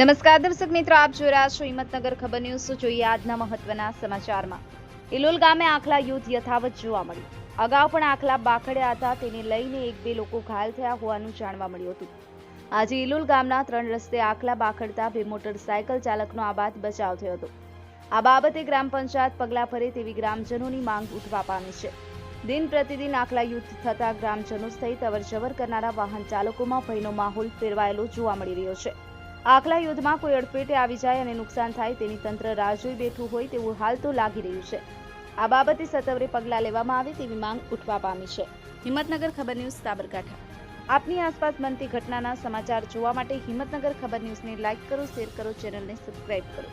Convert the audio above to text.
નમસ્કાર, દર્શક મિત્રો, આપ જોઈ રહ્યા છો હિંમતનગર ખબર ન્યૂઝ. જોઈએ આજના મહત્વના સમાચારમાં. ઇલોલ ગામે આખલા યુદ્ધ યથાવત જોવા મળ્યું. અગાઉ પણ આખલા બાખડ્યા હતા, તેને લઈને એક બે લોકો ઘાયલ થયા હોવાનું જાણવા મળ્યું હતું. આજે ઇલોલ ગામના ત્રણ રસ્તે આખલા બાખડતા બે મોટરસાયકલ ચાલકનો આબાદ બચાવ થયો હતો. આ બાબતે ગ્રામ પંચાયત પગલાં ભરે તેવી ગ્રામજનોની માંગ ઉઠવા પામી છે. દિન પ્રતિદિન આખલા યુદ્ધ થતા ગ્રામજનો સહિત અવરજવર કરનારા વાહન ચાલકોમાં ભયનો માહોલ ફેરવાયેલો જોવા મળી રહ્યો છે. આખલા યુદ્ધમાં કોઈ અડફેટે આવી જાય અને નુકસાન થાય તેની તંત્ર રાહ જોઈ બેઠું હોય તેવું હાલ તો લાગી રહ્યું છે. આ બાબતે સત્વરે પગલાં લેવામાં આવે તેવી માંગ ઉઠવા પામી છે. હિંમતનગર ખબર ન્યૂઝ સાબરકાંઠા. આપની આસપાસ બનતી ઘટનાના સમાચાર જોવા માટે હિંમતનગર ખબર ન્યૂઝને લાઇક કરો શેર કરો ચેનલને સબસ્ક્રાઇબ કરો.